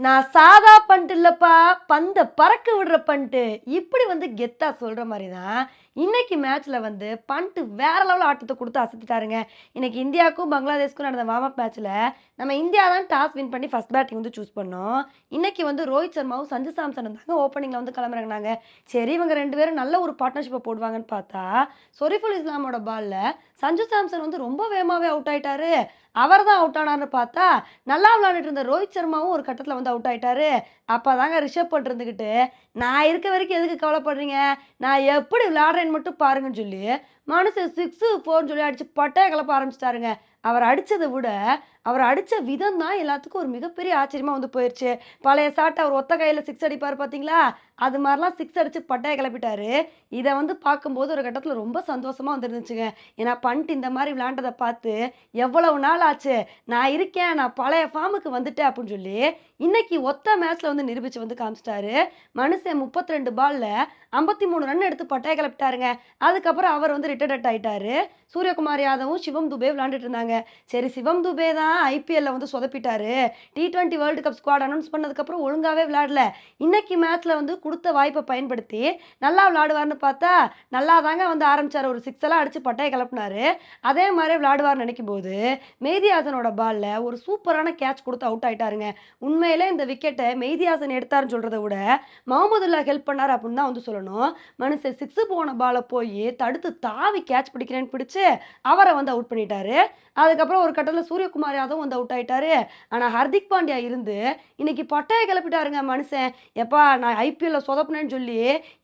நான் சாதா பண்ட்டு இல்லைப்பா பந்தை பறக்க விடுற பண்ட்டு. இப்படி வந்து கெத்தா சொல்கிற மாதிரி தான் இன்னைக்கு மேட்ச்ல வந்து பண்ட்டு வேற லெவல் ஆட்டத்தை கொடுத்து அசத்திட்டாருங்க. இன்னைக்கு இந்தியாவுக்கும் பங்களாதேஷ்க்கும் நடந்த வார்ம் அப் மேட்ச்ல நம்ம இந்தியா தான் டாஸ் வின் பண்ணி ஃபர்ஸ்ட் பேட்டிங் வந்து சூஸ் பண்ணோம். இன்னைக்கு வந்து ரோஹித் சர்மாவும் சஞ்சு சாம்சன் தாங்க ஓப்பனிங்ல வந்து கிளம்புறாங்கனாங்க. சரி இவங்க ரெண்டு பேரும் நல்ல ஒரு பார்ட்னர்ஷிப்பை போடுவாங்கன்னு பார்த்தா சொரிஃபுல் இஸ்லாமோட பால்ல சஞ்சு சாம்சன் வந்து ரொம்ப வேகமாவே அவுட் ஆயிட்டாரு. அவர் தான் அவுட் ஆனார்னு பார்த்தா நல்லா விளையாண்டுட்டு இருந்த ரோஹித் சர்மாவும் ஒரு கட்டத்தில் வந்து அவுட் ஆயிட்டாரு. அப்போ தாங்க ரிஷப் பண்ட் இருந்துக்கிட்டு நான் இருக்க வரைக்கும் எதுக்கு கவலைப்படுறீங்க? நான் எப்படி விளையாடுறேன் மட்டும் பாருங்கன்னு சொல்லி மனுஷன் சிக்ஸு ஃபோர்னு சொல்லி அடிச்சு பட்டைய கிளப்ப ஆரம்பிச்சிட்டாருங்க. அவர் அடித்ததை விட அவர் அடித்த விதம் தான் எல்லாத்துக்கும் ஒரு மிகப்பெரிய ஆச்சரியமாக வந்து போயிடுச்சு பழைய சாட்டை அவர் ஒத்த கையில் சிக்ஸ் அடிப்பார் பார்த்தீங்களா அது மாதிரிலாம் சிக்ஸ் அடித்து பட்டையை கிளப்பிட்டாரு. இதை வந்து பார்க்கும்போது ஒரு கட்டத்தில் ரொம்ப சந்தோஷமாக வந்துருந்துச்சுங்க. ஏன்னா பண்ட் இந்த மாதிரி விளையாண்டதை பார்த்து எவ்வளவு நாள் ஆச்சு? நான் இருக்கேன் நான் பழைய ஃபார்முக்கு வந்துட்டேன் அப்படின்னு சொல்லி இன்னைக்கு ஒத்த மேட்ச்சில் வந்து நிரூபித்து வந்து காமிச்சிட்டாரு. மனுஷன் முப்பத்தி ரெண்டு பாலில் ஐம்பத்தி மூணு ரன் எடுத்து பட்டையை கிளப்பிட்டாருங்க. அதுக்கப்புறம் அவர் வந்து ரிட்டையர்ட் ஆகிட்டாரு சூரியகுமார் யாதவும் சிவம் துபே விளையாண்டுட்டு இருந்தாங்க. சரி சிவம் துபே தான் ஐபிஎல்ல வந்து சொதப்பிட்டாரு. T twenty world cup squad announce பண்ணதுக்கப்புறம் ஒழுங்காகவே விளையாடல. இன்னைக்கு மேட்ச்சில் வந்து கொடுத்த வாய்ப்பை பயன்படுத்தி நல்லா விளையாடுவார்னு பார்த்தா நல்லா தாங்க வந்து ஆரம்பிச்சார். ஒரு சிக்ஸ் எல்லாம் அடிச்சு பட்டையை கிளப்பினாரு. அதே மாதிரி விளையாடுவார்னு நினைக்கும் போது மெய்தியாசனோட பாலில் ஒரு சூப்பரான கேட்ச் கொடுத்து அவுட் ஆகிட்டாருங்க உண்மையிலே இந்த விக்கெட்டை மெய்தியாசன் எடுத்தாருன்னு சொல்கிறத விட மஹமதுல்லா ஹெல்ப் பண்ணார் அப்படின்னு தான் வந்து சொல்லணும். மனுஷன் சிக்ஸு போன பாலை போய் தடுத்து தாவி கேட்ச் பிடிக்கிறேன்னு பிடிச்சி அவரை வந்து அவுட் பண்ணிட்டாரு. அதுக்கப்புறம் ஒரு கட்டத்தில் சூரியகுமார் யாதவ் வந்து அவுட் ஆயிட்டாரு. ஆனால் ஹர்திக் பாண்டியா இருந்து இன்னைக்கு பட்டையை கிளப்பிட்டாருங்க மனுஷன். எப்பா நான் ஐபிஎல்ல சொதப்புனேன்னு சொல்லி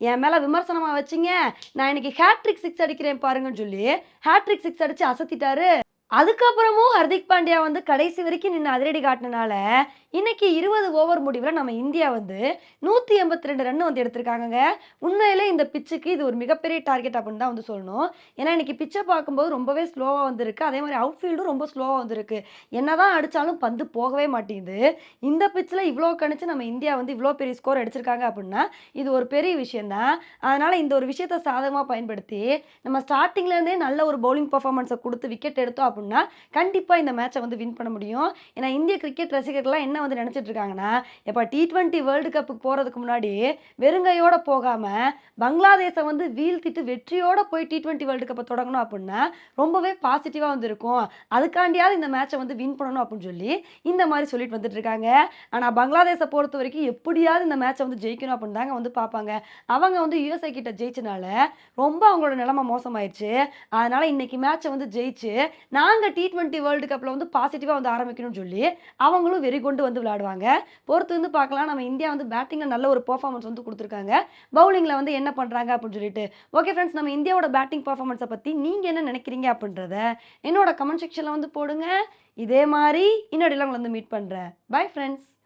என் மேலே விமர்சனமாக வச்சிங்க. நான் இன்னைக்கு ஹேட்ரிக் சிக்ஸ் அடிக்கிறேன் பாருங்கன்னு சொல்லி ஹேட்ரிக் சிக்ஸ் அடித்து அசத்திட்டாரு. அதுக்கப்புறமும் ஹர்திக் பாண்டியா வந்து கடைசி வரைக்கும் நின்று அதிரடி காட்டினால இன்னைக்கு இருபது ஓவர் முடிவில் நம்ம இந்தியா வந்து நூற்றி எண்பத்தி ரெண்டு ரன் வந்து எடுத்திருக்காங்க உண்மையிலே இந்த பிச்சுக்கு இது ஒரு மிகப்பெரிய டார்கெட் அப்படின்னு தான் வந்து சொல்லணும். ஏன்னா இன்னைக்கு பிச்சை பார்க்கும்போது ரொம்பவே ஸ்லோவாக வந்திருக்கு. அதே மாதிரி அவுட் ஃபீல்டும் ரொம்ப ஸ்லோவாக வந்திருக்கு. என்னதான் அடித்தாலும் பந்து போகவே மாட்டேங்குது. இந்த பிச்சில் இவ்வளோ கணிச்சு நம்ம இந்தியா வந்து இவ்வளோ பெரிய ஸ்கோர் அடிச்சிருக்காங்க அப்படின்னா இது ஒரு பெரிய விஷயந்தான் அதனால் இந்த ஒரு விஷயத்தை சாதகமாக பயன்படுத்தி நம்ம ஸ்டார்டிங்லேருந்தே நல்ல ஒரு பவுலிங் பர்ஃபார்மன்ஸை கொடுத்து விக்கெட் எடுத்தோம் அப்படின்னா கண்டிப்பாக இந்த மேட்சை வந்து வின் பண்ண முடியும். ஏன்னா இந்திய கிரிக்கெட் ரசிகர்கள்லாம் என்ன வந்து நினச்சிட்டு இருக்காங்கன்னா இப்போ டி ட்வெண்ட்டி வேர்ல்டு கப்புக்கு போகிறதுக்கு முன்னாடி வெறுங்கையோட போகாமல் பங்களாதேஷை வந்து வீழ்த்திட்டு வெற்றியோட போய் டி ட்வெண்ட்டி வேர்ல்டு கப்பை தொடங்கணும் அப்படின்னா ரொம்பவே பாசிட்டிவாக வந்து இருக்கும். அதுக்காண்டியாவது இந்த மேட்சை வந்து வின் பண்ணணும் அப்படின்னு சொல்லி இந்த மாதிரி சொல்லிட்டு வந்துட்டு இருக்காங்க. ஆனால் பங்களாதேஷை பொறுத்த வரைக்கும் எப்படியாவது இந்த மேட்சை வந்து ஜெயிக்கணும் அப்படின்னு தாங்க வந்து பார்ப்பாங்க. அவங்க வந்து யூஎஸ்ஐ கிட்ட ஜெயிச்சனால ரொம்ப அவங்களோட நிலைமை மோசமாயிடுச்சு அதனால இன்னைக்கு மேட்சை வந்து ஜெயிச்சு நாங்கள் டி டுவெண்ட்டி வேர்ல்டு கப்பில் வந்து பாசிட்டிவாக வந்து ஆரம்பிக்கணும்னு சொல்லி அவங்களும் வெறி கொண்டு வந்து விளையாடுவாங்க. பொறுத்து வந்து பார்க்கலாம். நம்ம இந்தியா வந்து பேட்டிங்கில் நல்ல ஒரு பர்ஃபார்மன்ஸ் வந்து கொடுத்துருக்காங்க. பவுலிங்கில் வந்து என்ன பண்ணுறாங்க அப்படின்னு சொல்லிட்டு. ஓகே ஃப்ரெண்ட்ஸ் நம்ம இந்தியாவோட பேட்டிங் பர்ஃபார்மன்ஸை பற்றி நீங்கள் என்ன நினைக்கிறீங்க அப்படின்றத என்னோட கமெண்ட் செக்ஷனில் வந்து போடுங்க. இதே மாதிரி இன்னொடையில் உங்களை வந்து மீட் பண்ணுறேன் பை ஃப்ரெண்ட்ஸ்